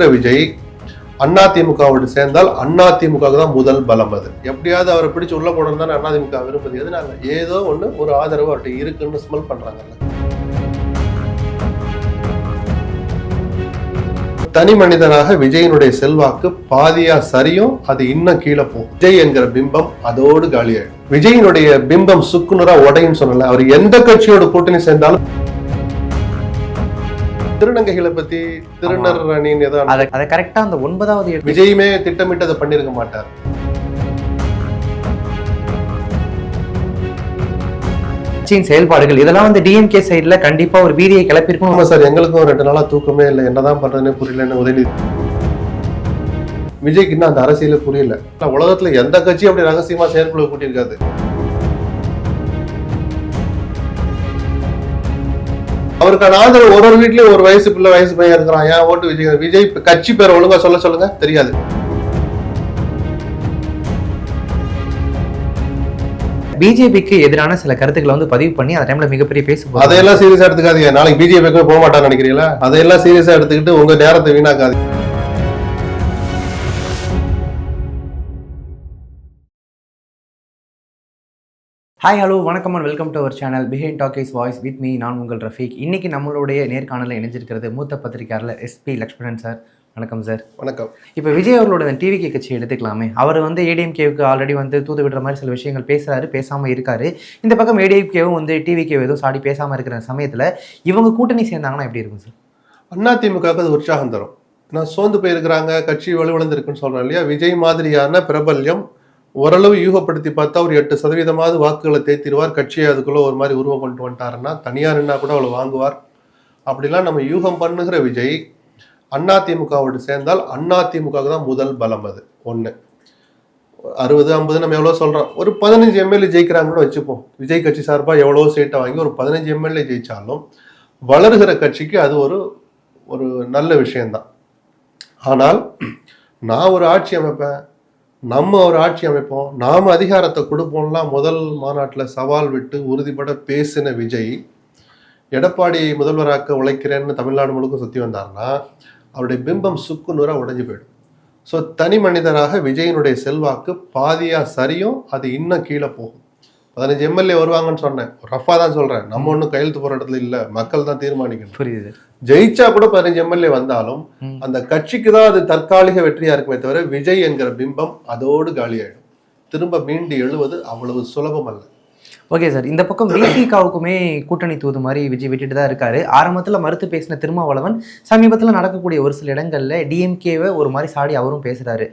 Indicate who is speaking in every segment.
Speaker 1: விஜய் அண்ணா திமுகவோடு சேர்ந்தால் அண்ணா திமுக தான் முதல் பலம் அது. எப்படியாவது அவரை பிடிச்சு உள்ள போடணும் தான் அண்ணா திமுக விரும்புது. எதுனால? ஏதோ ஒண்ணு ஒரு ஆதரவு அவர்கிட்ட இருக்குன்னு ஸ்மெல் பண்றாங்கல்ல. தனி மனிதனாக விஜயனுடைய செல்வாக்கு பாதியா சரியும் அது இன்னும் கீழே போகும். விஜய் என்கிற பிம்பம் அதோடு காலியாயிடும். விஜயனுடைய பிம்பம் சுக்குநூறா உடையும் சொல்லல அவர் எந்த கட்சியோட கூட்டணி சேர்ந்தாலும் திருநங்கைகளை பத்தி திருநர் அணின்னு ஏதோ
Speaker 2: அதை அதை கரெக்டா அந்த ஒன்பதாவது
Speaker 1: விஜயுமே திட்டமிட்டு அதை பண்ணிருக்க மாட்டார்.
Speaker 2: கட்சியின் செயல்பாடுகள் இதெல்லாம் வந்து டிஎம்கே சைடுல கண்டிப்பா ஒரு பீதியை கிளப்பிருக்கும்
Speaker 1: ஆமா சார் எங்களுக்கும் ரெண்டு நாளா தூக்கமே இல்லை. என்னதான் பண்றதுன்னே புரியலன்னு உதயநிதி விஜய்க்கு இன்னும் அந்த அரசியலே புரியல. உலகத்துல எந்த கட்சியும் அப்படி ரகசியமா செயற்குழு கூட்டியிருக்காது. அவருக்கான ஆதரவு ஒரு ஒரு வீட்லயும் ஒரு வயசு பிள்ளை வயசு பையன் இருக்கிறான். ஏன் ஓட்டு விஜய் விஜய் கட்சி பேர் ஒழுங்கா சொல்ல சொல்லுங்க. தெரியாது.
Speaker 2: பிஜேபிக்கு எதிரான சில கருத்துக்களை வந்து பதிவு பண்ணி அந்த டைம்ல மிகப்பெரிய பேசு
Speaker 1: அதையெல்லாம் சீரியஸா எடுத்துக்காதீங்க. நாளைக்கு பிஜேபிக்கு போக மாட்டான்னு நினைக்கிறீங்களா? அதையெல்லாம் சீரியஸா எடுத்துக்கிட்டு உங்க நேரத்தை வீணாக்காது
Speaker 2: ஹாய் ஹலோ வணக்கம் and welcome to our channel behind talkies voice with me நான் உங்கள் ரஃபீக். இன்னைக்கு நம்மளுடைய நேர்காணலில் இணைஞ்சிருக்கிறது மூத்த பத்திரிகையாளர் எஸ்பி லக்ஷ்மணன் சார் வணக்கம் சார்
Speaker 1: வணக்கம்.
Speaker 2: இப்போ விஜய் அவர்களோட அந்த டிவிகே கட்சி எடுத்துக்கலாமே. அவர் வந்து ஏடிஎம்கேவுக்கு ஆல்ரெடி வந்து தூது விடுற மாதிரி சில விஷயங்கள் பேசுறாரு பேசாம இருக்காரு. இந்த பக்கம் ஏடிஎம்கேவும் வந்து டிவிகே எதுவும் சாடி பேசாம இருக்கிற சமயத்துல இவங்க கூட்டணி சேர்ந்தாங்கன்னா எப்படி இருக்கும் சார்
Speaker 1: அதிமுக அது உற்சாகம் தரும். நான் சோர்ந்து போயிருக்கிறாங்க கட்சி வலுவிழந்திருக்குன்னு சொல்றேன் இல்லையா? விஜய் மாதிரியான பிரபல்யம் ஓரளவு யூகப்படுத்தி பார்த்தா ஒரு எட்டு சதவீதமாவது வாக்குகளை தேத்திடுவார் கட்சியை அதுக்குள்ள ஒரு மாதிரி உருவம் கொண்டு வந்துட்டாருன்னா தனியார் என்ன கூட அவ்வளவு வாங்குவார். அப்படிலாம் நம்ம யூகம் பண்ணுகிற விஜய் அதிமுகவோடு சேர்ந்தால் அதிமுக தான் முதல் பலம் அது. ஒன்று அறுபது ஐம்பது நம்ம எவ்வளோ சொல்கிறோம் ஒரு பதினஞ்சு எம்எல்ஏ ஜெயிக்கிறாங்கன்னு வச்சுப்போம். விஜய் கட்சி சார்பாக எவ்வளோ சீட்டை வாங்கி ஒரு பதினஞ்சு எம்எல்ஏ ஜெயிச்சாலும் வளருகிற கட்சிக்கு அது ஒரு ஒரு நல்ல விஷயம்தான். ஆனால் நான் ஒரு ஆட்சி அமைப்பேன். நம்ம ஒரு ஆட்சி அமைப்போம் நாம் அதிகாரத்தை கொடுப்போம்லாம் முதல் மாநாட்டில் சவால் விட்டு உறுதிப்பட பேசின விஜய் எடப்பாடி முதல்வராக்க உழைக்கிறேன்னு தமிழ்நாடு முழுக்க சுற்றி வந்தாருன்னா அவருடைய பிம்பம் சுக்கு நூறாக உடைஞ்சு போயிடும். ஸோ தனி மனிதராக விஜயனுடைய செல்வாக்கு பாதியாக சரியும் அது இன்னும் கீழே போகும். பதினஞ்சு எம்எல்ஏ வருவாங்கன்னு சொன்னேன். ரஃபா தான் சொல்கிறேன் நம்ம ஒன்றும் கையெழுத்து போகிற இடத்துல இல்லை. மக்கள் தான் தீர்மானிக்கணும்.
Speaker 2: புரியுது.
Speaker 1: ஜெயிச்சா கூட பதினஞ்சு எம்எல்ஏ வந்தாலும். அந்த கட்சிக்கு தான் அது தற்காலிக வெற்றியா இருக்குமே தவிர விஜய் என்கிற பிம்பம் அதோடு காலியாயிடும் திரும்ப மீண்டு எழுவது அவ்வளவு சுலபம் அல்ல
Speaker 2: ஓகே சார் இந்த பக்கம் விசிகாவுக்குமே கூட்டணி தூது மாதிரி விஜய் விட்டுட்டு தான் இருக்காரு. ஆரம்பத்தில் மறுத்து பேசின திருமாவளவன் சமீபத்தில் நடக்கக்கூடிய ஒரு சில இடங்களில் டிஎம்கேவை ஒரு மாதிரி சாடி அவரும் பேசுகிறாரு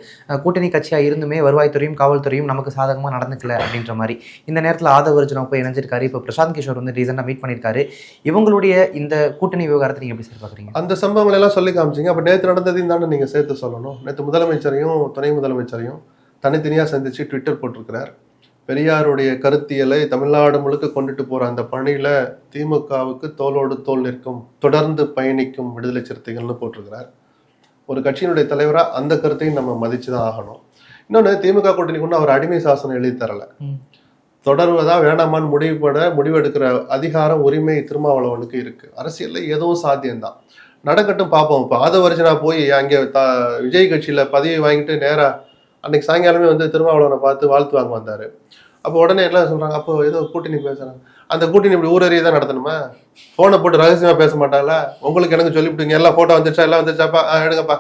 Speaker 2: கூட்டணி கட்சியாக இருந்துமே வருவாய்த்துறையும் காவல்துறையும் நமக்கு சாதகமாக நடந்துக்கல அப்படின்ற மாதிரி. இந்த நேரத்தில் ஆதவ அர்ஜுனா போய் இணைஞ்சிருக்காரு. இப்போ பிரசாந்த் கிஷோர் வந்து ரீசெண்டாக மீட் பண்ணியிருக்காரு இவங்களுடைய இந்த கூட்டணி விவகாரத்தை நீங்கள் எப்படி சார் பார்க்குறீங்க
Speaker 1: அந்த சம்பவங்கள் எல்லாம் சொல்லி காமிச்சிங்க. அப்போ நேற்று நடந்ததையும் தானே நீங்கள் சேர்த்து சொல்லணும். நேற்று முதலமைச்சரையும் துணை முதலமைச்சரையும் தனித்தனியாக சந்திச்சு ட்விட்டர் போட்டிருக்கிறார். பெரியாருடைய கருத்தியலை தமிழ்நாடு முழுக்க கொண்டுட்டு போற அந்த பணியில திமுகவுக்கு தோளோடு தோள் நிற்கும் தொடர்ந்து பயணிக்கும் விடுதலை சிறுத்தைகள்னு போட்டிருக்கிறார். ஒரு கட்சியினுடைய தலைவரா அந்த கருத்தையும் நம்ம மதிச்சு தான் ஆகணும். இன்னொன்று திமுக கூட்டணிக்கு ஒன்றும் அவர் அடிமை சாசனம் எழுதி தரல. தொடர்வதா வேணாமான்னு முடிவுபட முடிவெடுக்கிற அதிகாரம் உரிமை திருமாவளவனுக்கு இருக்கு. அரசியல்ல எதுவும் சாத்தியம்தான். நடக்கட்டும் பார்ப்போம் இப்போ ஆதவர்ஜனா போய் அங்கே த விஜய் கட்சியில பதவி வாங்கிட்டு நேரா அன்னைக்கு சாயங்காலமே வந்து திருமாவளவனை பார்த்து வாழ்த்து வாங்க வந்தாரு. அப்போ உடனே எல்லாம் சொல்றாங்க அப்போ ஏதோ கூட்டணி பேசுறாங்க. அந்த கூட்டணி இப்படி ஊரறிய தான் நடத்தணுமா? போனை போட்டு ரகசியமா பேச மாட்டாங்களா உங்களுக்கு எனக்கு சொல்லிவிட்டுங்க எல்லாம் போட்டோ வந்துச்சா எல்லாம் வந்துச்சாப்பா ஆ, எடுங்கப்பா.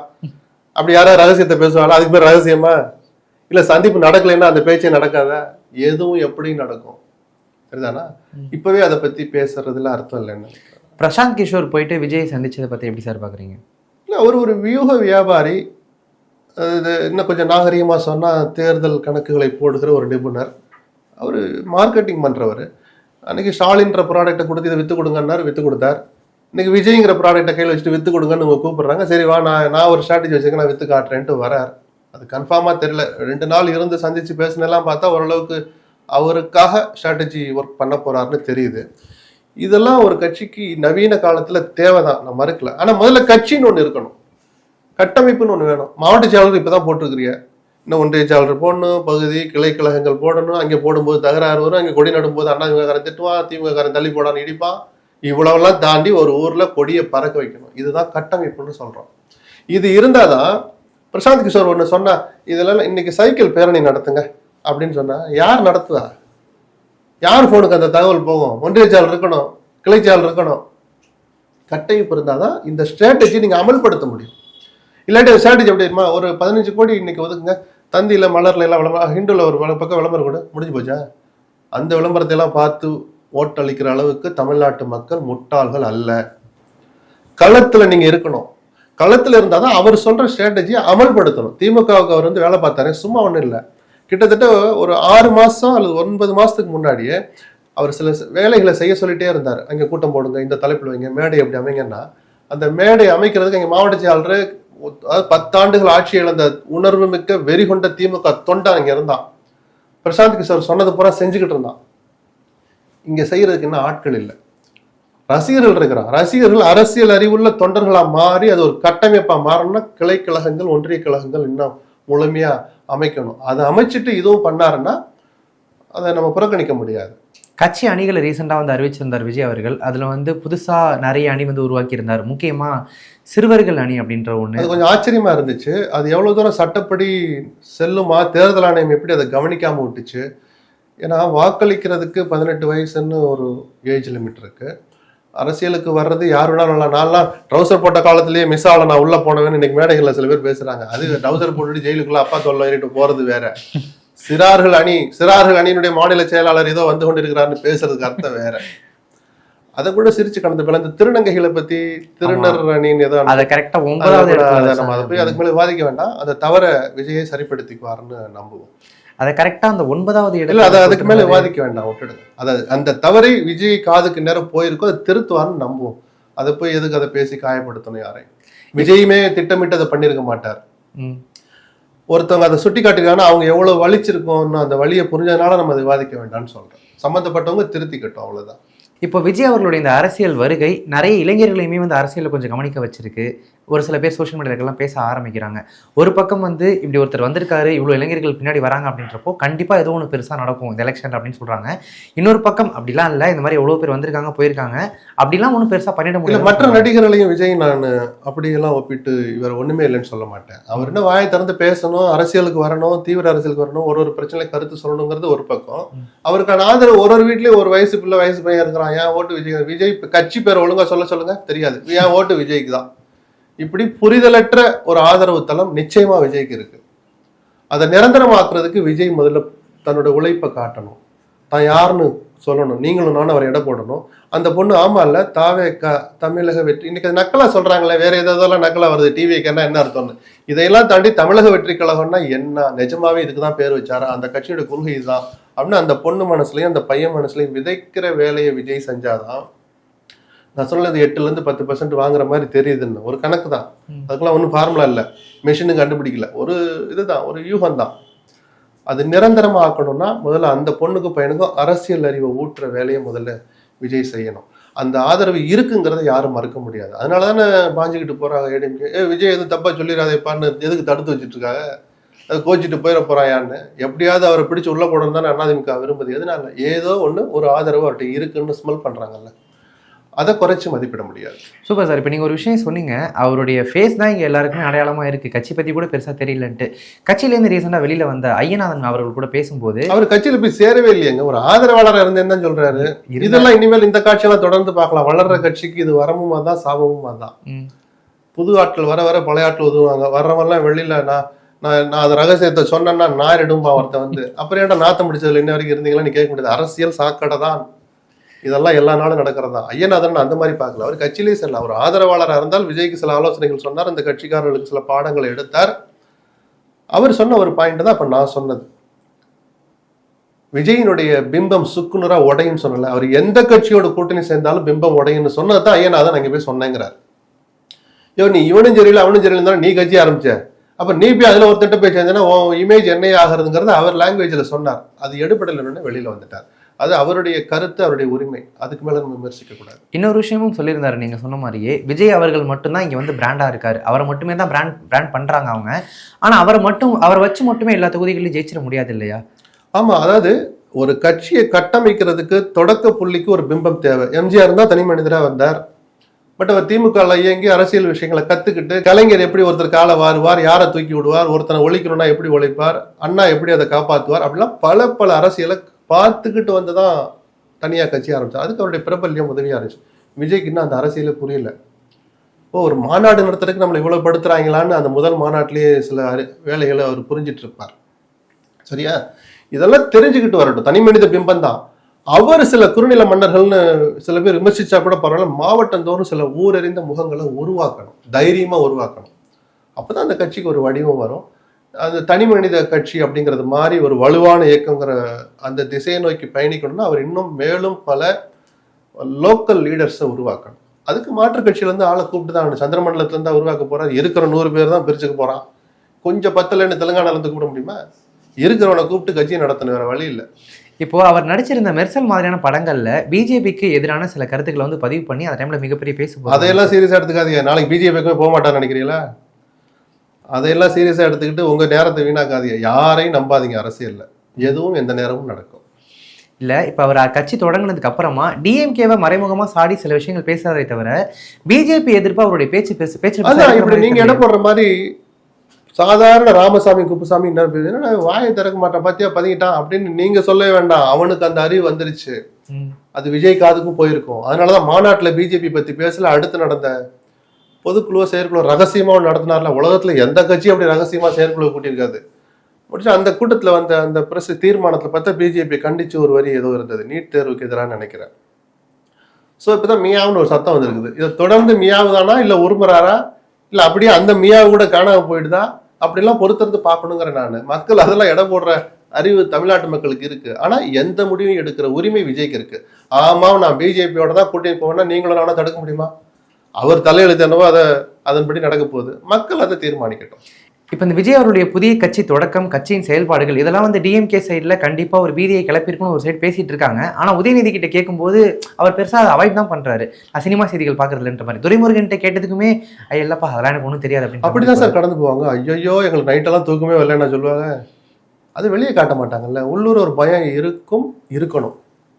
Speaker 1: அப்படி யாராவது ரகசியத்தை பேசுவாங்களா அதுக்கு பேர் ரகசியமா? இல்ல சந்திப்பு நடக்கலைன்னா அந்த பேச்சே நடக்காதா? எதுவும் எப்படி நடக்கும். சரிதானா. இப்பவே அதை பத்தி பேசுறதுல அர்த்தம் இல்லைன்னு
Speaker 2: பிரசாந்த் கிஷோர் போயிட்டு விஜய் சந்திச்சதை பத்தி எப்படி சார் பாக்குறீங்க?
Speaker 1: இல்ல அவர் ஒரு வியூக வியாபாரி இது இன்னும் கொஞ்சம் நாகரிகமாக சொன்னால் தேர்தல் கணக்குகளை போடுகிற ஒரு நிபுணர். அவர் மார்க்கெட்டிங் பண்ணுறவர் அன்றைக்கி ஸ்டாலின்ற ப்ராடக்ட்டை கொடுத்து இதை வித்து கொடுங்கன்னாரு வித்து கொடுத்தார். இன்றைக்கி விஜய்ங்கிற ப்ராடக்ட்டை கையில் வச்சுட்டு வித்து கொடுங்கன்னு உங்கள் கூப்பிட்றாங்க. சரி வா நான் நான் ஒரு ஸ்ட்ராட்டஜி வச்சுக்க நான் வித்து காட்டுறேன்ட்டு வரார். அது கன்ஃபார்மாக தெரியல. ரெண்டு நாள் இருந்து சந்தித்து பேசினெல்லாம் பார்த்தா ஓரளவுக்கு அவருக்காக ஸ்ட்ராட்டஜி ஒர்க் பண்ண போறாருன்னு தெரியுது. இதெல்லாம் ஒரு கட்சிக்கு நவீன காலத்தில் தேவை தான் நான் மறுக்கல. ஆனால் முதல்ல கட்சின்னு ஒன்று இருக்கணும். கட்டமைப்புன்னு ஒன்று வேணும். மாவட்ட செயலாளர் இப்பதான் போட்டிருக்கிறீங்க இன்னும் ஒன்றிய செயலாளர் போடணும் பகுதி கிளை கழகங்கள் போடணும் அங்கே போடும்போது தகராறு வரும் அங்கே கொடி நடும்போது அண்ணா திமுககாரன் திட்டுவான் திமுககாரன் தள்ளி போடான்னு இடிப்பான். இவ்வளவெல்லாம் தாண்டி ஒரு ஊரில் கொடியை பறக்க வைக்கணும். இதுதான் கட்டமைப்புன்னு சொல்கிறோம் இது இருந்தால் தான் பிரசாந்த் கிஷோர் ஒன்று சொன்னா இதெல்லாம் இன்னைக்கு சைக்கிள் பேரணி நடத்துங்க அப்படின்னு சொன்னால் யார் நடத்துவா யார் ஃபோனுக்கு அந்த தகவல் போகும்? ஒன்றிய செயல் இருக்கணும் கிளைச்சால் இருக்கணும். கட்டமைப்பு இருந்தாதான் இந்த ஸ்ட்ராட்டஜி நீங்கள் அமல்படுத்த முடியும். இல்லாட்டி ஸ்ட்ராட்டஜி எப்படி தெரியுமா ஒரு பதினஞ்சு கோடி இன்னைக்கு ஒதுக்குங்க. தந்தியில் மலர்ல எல்லாம் விளம்பரம் ஹிந்துல ஒரு பக்கம் விளம்பரம் கூட முடிஞ்சு போச்சா? அந்த விளம்பரத்தை எல்லாம் பார்த்து ஓட்டளிக்கிற அளவுக்கு தமிழ்நாட்டு மக்கள் முட்டாள்கள் அல்ல. களத்தில் நீங்கள் இருக்கணும். களத்தில் இருந்தால் தான் அவர் சொல்கிற ஸ்ட்ராட்டஜியை அமல்படுத்தணும். திமுகவுக்கு அவர் வந்து வேலை பார்த்தாரு. சும்மா ஒன்றும் இல்லை. கிட்டத்தட்ட ஒரு ஆறு மாதம் அல்லது ஒன்பது மாதத்துக்கு முன்னாடியே அவர் சில வேலைகளை செய்ய சொல்லிட்டே இருந்தார். அங்கே கூட்டம் போடுங்க இந்த தலைப்பில் வைங்க மேடை எப்படி அமைங்கன்னா அந்த மேடை அமைக்கிறதுக்கு எங்க மாவட்ட செயலாளர் அதாவது பத்தாண்டுகள் ஆட்சி இழந்த உணர்வு மிக்க வெறி கொண்ட திமுக தொண்டை அங்கே இருந்தான். பிரசாந்த் கிஷோர் சொன்னது பூரா செஞ்சுக்கிட்டு இருந்தான். இங்கே செய்யறதுக்கு இன்னும் ஆட்கள் இல்லை. ரசிகர்கள் இருக்கிறான் ரசிகர்கள் அரசியல் அறிவுள்ள தொண்டர்களாக மாறி அது ஒரு கட்டமைப்பாக மாறணும்னா கிளை கழகங்கள் ஒன்றிய கழகங்கள் இன்னும் முழுமையாக அமைக்கணும். அதை அமைச்சிட்டு இதுவும் பண்ணாருன்னா அதை நம்ம புறக்கணிக்க முடியாது.
Speaker 2: கட்சி அணிகளை ரீசெண்டாக வந்து அறிவிச்சிருந்தார் விஜய் அவர்கள். அதில் வந்து புதுசாக நிறைய அணி வந்து உருவாக்கியிருந்தார். முக்கியமாக சிறுவர்கள் அணி அப்படின்ற ஒன்று
Speaker 1: கொஞ்சம் ஆச்சரியமாக இருந்துச்சு. அது எவ்வளோ தூரம் சட்டப்படி செல்லுமா தேர்தல் ஆணையம் எப்படி அதை கவனிக்காமல் விட்டுச்சு? ஏன்னா வாக்களிக்கிறதுக்கு பதினெட்டு வயசுன்னு ஒரு ஏஜ் லிமிட் இருக்கு. அரசியலுக்கு வர்றது யார் வேணாலும் நல்லா நான்லாம் ட்ரௌசர் போட்ட காலத்திலேயே மிஸ் ஆகல. நான் உள்ளே போனவன் இன்னைக்கு மேடைகளில் சில பேர் பேசுகிறாங்க அது ட்ரௌசர் போட்டுட்டு ஜெயிலுக்குள்ளே அப்பா தொல்லை ஏறிட்டு போகிறது வேற. சிறார்கள் அணி சிறார்கள் அணியினுடைய மாநில செயலாளர் ஏதோ வந்து கொண்டிருக்கிறாருன்னு பேசுறதுக்கு அர்த்தம் வேற. அதை கூட சிரிச்சு கடந்த பிள்ளை இந்த திருநங்கைகளை பத்தி திருநர் அணின்னு ஏதோ
Speaker 2: அதை கரெக்டாக
Speaker 1: அதை
Speaker 2: ஒன்பதாவது
Speaker 1: நம்ம அதை போய் அதுக்கு மேல விவாதிக்க வேண்டாம். அந்த தவற விஜயை சரிப்படுத்திக்குவாருன்னு நம்புவோம்.
Speaker 2: அதை கரெக்டாக அந்த ஒன்பதாவது இடத்துல
Speaker 1: அதை அதுக்கு மேல விவாதிக்க வேண்டாம் விட்டுடுங்க அதை அந்த தவறை விஜய் காதுக்கு நேரம் போயிருக்கோ அதை திருத்துவார்னு நம்புவோம். அதை போய் எதுக்கு அதை பேசி காயப்படுத்தணும் யாரையும்? விஜயுமே திட்டமிட்டு அதை பண்ணிருக்க மாட்டார். ஒருத்தவங்க அதை சுட்டி காட்டிருக்காங்கன்னா அவங்க எவ்வளவு வலிச்சிருக்கோம்னு அந்த வழியை புரிஞ்சதுனால நம்ம அதை விவாதிக்க வேண்டாம்னு சொல்கிறோம் சம்பந்தப்பட்டவங்க திருத்திக்கட்டும் அவ்வளவுதான்.
Speaker 2: இப்போ விஜய் அவர்களுடைய இந்த அரசியல் வருகை நிறைய இளைஞர்களையுமே வந்து அரசியலில் கொஞ்சம் கவனிக்க வச்சிருக்கு. ஒரு சில பேர் சோஷியல் மீடியாக்கெல்லாம் பேச ஆரம்பிக்கிறாங்க. ஒரு பக்கம் வந்து இப்படி ஒருத்தர் வந்திருக்காரு இவ்வளோ இளைஞர்கள் பின்னாடி வராங்க அப்படின்றப்போ கண்டிப்பாக ஏதோ ஒன்று பெருசாக நடக்கும் இந்த எலெக்ஷன் அப்படின்னு சொல்கிறாங்க இன்னொரு பக்கம் அப்படிலாம் இல்லை இந்த மாதிரி எவ்வளோ பேர் வந்திருக்காங்க போயிருக்காங்க. அப்படிலாம் ஒன்றும் பெருசாக பண்ணிட முடியல
Speaker 1: மற்ற நடிகர்களையும் விஜய் நான் அப்படியெல்லாம் ஒப்பிட்டு இவர் ஒண்ணுமே இல்லைன்னு சொல்ல மாட்டேன். அவர் என்ன வாயை திறந்து பேசணும் அரசியலுக்கு வரணும் தீவிர அரசியலுக்கு வரணும் ஒரு ஒரு பிரச்சனை கருத்து சொல்லணுங்கிறது ஒரு பக்கம். அவருக்கான ஆதரவு ஒரு ஒரு வீட்லயும் ஒரு வயசு பிள்ளை வயசு பையன் இருக்கிறான். ஏன் ஓட்டு விஜய்? விஜய் கட்சி பேர் ஒழுங்கா சொல்ல சொல்லுங்க தெரியாது. ஏன் ஓட்டு விஜய்க்கு தான்? இப்படி புரிதலற்ற ஒரு ஆதரவு தளம் நிச்சயமா விஜய்க்கு இருக்கு. அதை நிரந்தரமாக்குறதுக்கு விஜய் முதல்ல தன்னோட உழைப்பை காட்டணும். தான் யாருன்னு சொல்லணும். நீங்களும் நானும் அவர் எடை போடணும். அந்த பொண்ணு ஆமா இல்ல? தாவே க தமிழக வெற்றி. இன்னைக்கு அது நக்கலா சொல்றாங்களே வேற ஏதாவதெல்லாம் நக்கலா வருது டிவிக்கு என்ன அர்த்தம்னு. இதையெல்லாம் தாண்டி தமிழக வெற்றி கழகம்னா என்ன? நிஜமாவே இதுக்கு தான் பேர் வச்சாரா? அந்த கட்சியோட கொள்கை இதுதான். அப்படின்னு அந்த பொண்ணு மனசுலயும் அந்த பையன் மனசுலயும் விதைக்கிற வேலையை விஜய் செஞ்சாதான் நான் சொன்னது எட்டுல இருந்து பத்து பர்சன்ட் வாங்குற மாதிரி தெரியுதுன்னு. ஒரு கணக்கு தான். அதுக்கெல்லாம் ஒன்றும் ஃபார்முலா இல்லை. மிஷினு கண்டுபிடிக்கல. ஒரு இதுதான் ஒரு யூகம் தான். அது நிரந்தரமா ஆக்கணும்னா முதல்ல அந்த பொண்ணுக்கும் பையனுக்கும் அரசியல் அறிவை ஊட்டுற வேலையை முதல்ல விஜய் செய்யணும். அந்த ஆதரவு இருக்குங்கிறத யாரும் மறுக்க முடியாது. அதனால தானே பாஞ்சுக்கிட்டு போறாங்க ஏடிஎம்கே. ஏ விஜய் எதுவும் தப்பா சொல்லிடாதேப்பான்னு எதுக்கு தடுத்து வச்சுட்டு இருக்காங்க அது கோச்சிட்டு போயிட போறாயான்னு. எப்படியாவது அவரை பிடிச்சு உள்ள போடணும் தானே அதிமுக விரும்புது. எதனால? ஏதோ ஒண்ணு ஒரு ஆதரவு அவர்கிட்ட இருக்குன்னு ஸ்மெல் பண்றாங்கல்ல. அதை குறைச்சு மதிப்பிட முடியாது.
Speaker 2: சூப்பர் சார் இப்போ நீங்கள் ஒரு விஷயம் சொன்னீங்க அவருடைய ஃபேஸ் தான் இங்கே எல்லாருக்குமே அடையாளமாக இருக்குது கட்சி பற்றி கூட பெருசாக தெரியலன்ட்டு. கட்சியிலேருந்து ரீசெண்டாக வெளியில் வந்த ஐயநாதன் அவர்கள் கூட பேசும்போது
Speaker 1: அவர் கட்சியில போய் சேரவே இல்லையேங்க. ஒரு ஆதரவாளராக இருந்தேன்னு தான் சொல்றாரு.
Speaker 2: இருந்தா-
Speaker 1: இதெல்லாம் இனிமேல் இந்த காட்சியெல்லாம் தொடர்ந்து பார்க்கலாம். வளர்ற கட்சிக்கு இது வரமுமா தான் சாபமுமா தான் புது ஆட்கள் வர வர பழைய ஆட்கள் உதவுவாங்க வர்றவெல்லாம் வெளியில நான் நான் நான் அது ரகசியத்தை சொன்னேன்னா நாரிடும்பா ஒருத்தன் வந்து. அப்புறம் ஏன்டா நாத்தம் முடிச்சதுல இன்ன வரைக்கும் இருந்தீங்களா நீ கேட்க முடியாது. அரசியல் சாக்கடை தான். இதெல்லாம் எல்லா நாளும் நடக்கிறதா? ஐயநாதன் அந்த மாதிரி பார்க்கல. அவர் கட்சியிலே செல்ல. அவர் ஆதரவாளராக இருந்தால் விஜய்க்கு சில ஆலோசனைகள் சொன்னார். அந்த கட்சிக்காரர்களுக்கு சில பாடங்களை எடுத்தார். அவர் சொன்ன ஒரு பாயிண்ட் தான் அப்ப நான் சொன்னது. விஜயினுடைய பிம்பம் சுக்குநூறா உடையும் சொன்னல அவர் எந்த கட்சியோட கூட்டணி சேர்ந்தாலும் பிம்பம் உடையும்னு சொன்னது தான் ஐயநாதன் அங்கே போய் சொன்னேங்கிறார். ஐயோ நீ இவனும் சரியில்லை அவனும் சரியில்லை இருந்தாலும் நீ கட்சி ஆரம்பிச்ச? அப்போ நீ போய் அதில் ஒருத்தட்ட போய் சேர்ந்தேன்னா உன் இமேஜ் என்ன ஆகுறதுங்கிறத அவர் லாங்குவேஜில் சொன்னார். அது எடுபடலைன்னு வெளியில் வந்துட்டார். அது அவருடைய கருத்து அவருடைய உரிமை. அதுக்கு மேல நம்ம விமர்சிக்க கூடாது.
Speaker 2: இன்னொரு விஷயமும் சொல்லியிருந்தாரு நீங்கள் சொன்ன மாதிரியே. விஜய் அவர்கள் மட்டும்தான் இங்கே வந்து பிராண்டாக இருக்காரு. அவரை மட்டுமே தான் பிராண்ட் பிராண்ட் பண்ணுறாங்க அவங்க. ஆனால் அவரை மட்டும் அவரை வச்சு மட்டுமே எல்லா தொகுதிகளையும் ஜெயிச்சிட முடியாது இல்லையா?
Speaker 1: ஆமா அதாவது ஒரு கட்சியை கட்டமைக்கிறதுக்கு தொடக்க புள்ளிக்கு ஒரு பிம்பம் தேவை. எம்ஜிஆர் தான் தனி மனிதரா வந்தார். பட் அவர் திமுக இயங்கி அரசியல் விஷயங்களை கத்துக்கிட்டு கலைஞர் எப்படி ஒருத்தர் காலை வாருவார் யாரை தூக்கி விடுவார் ஒருத்தனை ஒழிக்கணும்னா எப்படி ஒழிப்பார் அண்ணா எப்படி அதை காப்பாற்றுவார் அப்படிலாம் பல பல அரசியலை பார்த்துக்கிட்டு வந்து தான் தனியாக கட்சி ஆரம்பித்தார் அதுக்கு அவருடைய பிரபல்யம் உதவியாக இருந்துச்சு. விஜய்க்கு இன்னும் அந்த அரசியலே புரியல. ஓ ஒரு மாநாடு நடத்துறதுக்கு நம்மளை இவ்வளோ படுத்துறாங்களான்னு அந்த முதல் மாநாட்டிலேயே சில வேலைகளை அவர் புரிஞ்சிட்டு இருப்பார் சரியா? இதெல்லாம் தெரிஞ்சுக்கிட்டு வரட்டும். தனி மனித பிம்பம் தான். அவர் சில குறுநில மன்னர்கள்னு சில பேர் விமர்சிச்சா கூட பரவாயில்ல. மாவட்டந்தோறும் சில ஊரறிந்த முகங்களை உருவாக்கணும். தைரியமாக உருவாக்கணும். அப்பதான் அந்த கட்சிக்கு ஒரு வடிவம் வரும். அந்த தனி மனித கட்சி அப்படிங்கிறது மாதிரி ஒரு வலுவான இயக்கங்கிற அந்த திசையை நோக்கி பயணிக்கணும்னா அவர் இன்னும் மேலும் பல லோக்கல் லீடர்ஸை உருவாக்கணும். அதுக்கு மாற்றுக் கட்சியில இருந்து ஆளை கூப்பிட்டு தான் ஆகணும். சந்திரமண்டலத்துல இருந்து உருவாக்க போறாரு. இருக்கிற நூறு பேர் தான் பிரிச்சுக்க போறான். கொஞ்சம் பத்தலைன்னு தெலுங்கானால இருந்து கூப்பிட முடியுமா? இருக்கிறவனை கூப்பிட்டு கட்சியை நடத்தணும். வேற வழி இல்லை.
Speaker 2: இப்போ அவர் நடிச்சிருந்த மெர்சல் மாதிரியான படங்கள்ல பிஜேபிக்கு எதிரான சில கருத்துக்களை வந்து பதிவு பண்ணி அந்த டைம்ல மிகப்பெரிய பேசு
Speaker 1: அதையெல்லாம் சீரியஸா எடுத்துக்காதீங்க. நாளைக்கு பிஜேபிக்குமே போக மாட்டான்னு நினைக்கிறீங்களா? அதையெல்லாம் சீரியஸா எடுத்துக்கிட்டு உங்க நேரத்தை வீணாக்காதீங்க. யாரையும் நம்பாதீங்க அரசியல்ல. எதுவும் எந்த நேரமும் நடக்கும்.
Speaker 2: இல்ல இப்ப அவர் கட்சி தொடங்கினதுக்கு அப்புறமா டிஎம்கேவை மறைமுகமா சாடி சில விஷயங்கள் பேசுறாரே தவிர பிஜேபி எதிர்ப்பு அவருடைய பேச்சு பேசு பேச்சு
Speaker 1: இப்படி நீங்க இடம் போடுற மாதிரி சாதாரண ராமசாமி குப்புசாமி என்ன பேரு? என்னடா வாயை திறக்க மாட்டான் பாத்தியா பதுங்கிட்டான் அப்படின்னு நீங்க சொல்லவே வேண்டாம். அவனுக்கு அந்த அறிவு வந்துருச்சு. அது விஜய் காதுக்கும் போயிருக்கும். அதனாலதான் மாநாட்டுல பிஜேபி பத்தி பேசல அடுத்து நடந்த பொதுக்குழுவோ செயற்குழு ரகசியமாக நடத்தினார்ல உலகத்தில் எந்த கட்சியும் அப்படி ரகசியமாக செயற்குழு கூட்டியிருக்காது. முடிச்சு அந்த கூட்டத்தில் வந்த அந்த பிரஸ் தீர்மானத்தில் பார்த்தா பிஜேபி கண்டித்து ஒரு வரி ஏதோ இருந்தது. நீட் தேர்வுக்கு எதிராக நினைக்கிறேன். ஸோ இப்போ தான் மியாவுன்னு ஒரு சத்தம் வந்திருக்குது. இதை தொடர்ந்து மியாவுதானா இல்லை உருமுறாரா? இல்லை அப்படியே அந்த மியாவு கூட காணாம போயிடுதா? அப்படிலாம் பொறுத்திருந்து பார்க்கணுங்கிற நான். மக்கள் அதெல்லாம் எடை போடுற அறிவு தமிழ்நாட்டு மக்களுக்கு இருக்கு. ஆனால் எந்த முடிவும் எடுக்கிற உரிமை விஜய்க்கு இருக்கு. ஆமாம் நான் பிஜேபியோட தான் கூட்டிகிட்டு போவேன்னா நீங்களும் நானும் தடுக்க முடியுமா? அவர் தலையெழுத்து என்னவோ அதை அதன்படி நடக்க போகுது. மக்கள் அதை தீர்மானிக்கட்டும்.
Speaker 2: இப்ப இந்த விஜய் அவருடைய புதிய கட்சி தொடக்கம் கட்சியின் செயல்பாடுகள் இதெல்லாம் வந்து டிஎம்கே சைடுல கண்டிப்பா ஒரு பீதியை கிளப்பிருக்குன்னு ஒரு சைடு பேசிட்டு இருக்காங்க. ஆனா உதயநிதி கிட்ட கேட்கும்போது அவர் பெருசா அவாய்ட் தான் பண்றாரு. நான் சினிமா செய்திகள் பாக்குறதுலன்ற மாதிரி. துரைமுருகன் கிட்ட கேட்டதுக்குமே ஐயா இல்லப்பா அதெல்லாம் எனக்கு ஒன்றும் தெரியாது அப்படின்னு
Speaker 1: அப்படிதான் சார் கடந்து போவாங்க. ஐயோ எங்களுக்கு நைட்டெல்லாம் தூக்கமே வரலன்னு சொல்லுவாங்க அது வெளியே காட்ட மாட்டாங்கல்ல. உள்ளூர் ஒரு பயம் இருக்கும் இருக்கணும்.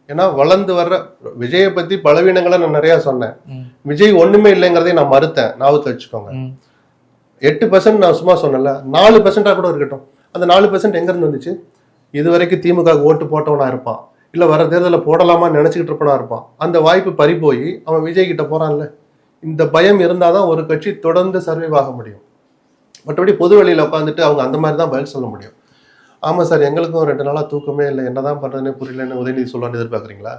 Speaker 1: ஏன்னா வளர்ந்து வர்ற விஜயை பத்தி பலவீனங்களை நான் நிறைய சொன்னேன். விஜய் ஒண்ணுமே இல்லைங்கிறதையும் நான் மறுத்தேன். ஞாபகத்தை வச்சுக்கோங்க. எட்டு பர்சன்ட் நான் சும்மா சொன்னேன்ல. நாலு பர்சன்டா கூட இருக்கட்டும். அந்த நாலு பர்சன்ட் எங்க இருந்து வந்துச்சு? இது வரைக்கும் திமுக ஓட்டு போட்டவனா இருப்பான். இல்ல வர தேர்தலில் போடலாமான்னு நினைச்சுக்கிட்டு இருப்பனா இருப்பான். அந்த வாய்ப்பு பறி போய் அவன் விஜய் கிட்ட போறான்ல. இந்த பயம் இருந்தாதான் ஒரு கட்சி தொடர்ந்து சர்வைவ் ஆக முடியும். மற்றபடி பொது வெளியில உட்காந்துட்டு அவங்க அந்த மாதிரி தான் பதில் சொல்ல முடியும். ஆமாம் சார் எங்களுக்கும் ரெண்டு நாளாக தூக்கமே இல்லை. என்ன தான் பண்ணுறதுனே புரியலன்னு உதயநிதி சொல்லுவான்னு எதிர்பார்க்குறீங்களா?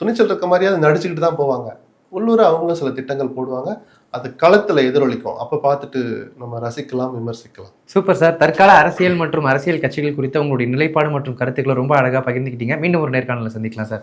Speaker 1: துணிச்சல் இருக்க மாதிரியாவது நடிச்சுக்கிட்டு தான் போவாங்க. உள்ளூர் அவங்களும் சில திட்டங்கள் போடுவாங்க. அது களத்தில் எதிரொலிக்கும். அப்போ பார்த்துட்டு நம்ம ரசிக்கலாம் விமர்சிக்கலாம்.
Speaker 2: Super sir. தற்கால அரசியல் மற்றும் அரசியல் கட்சிகள் குறித்த உங்களுடைய நிலைப்பாடு மற்றும் கருத்துக்களை ரொம்ப அழகாக பகிர்ந்துக்கிட்டீங்க. மீண்டும் ஒரு நேர்காணலில் சந்திக்கலாம் சார்.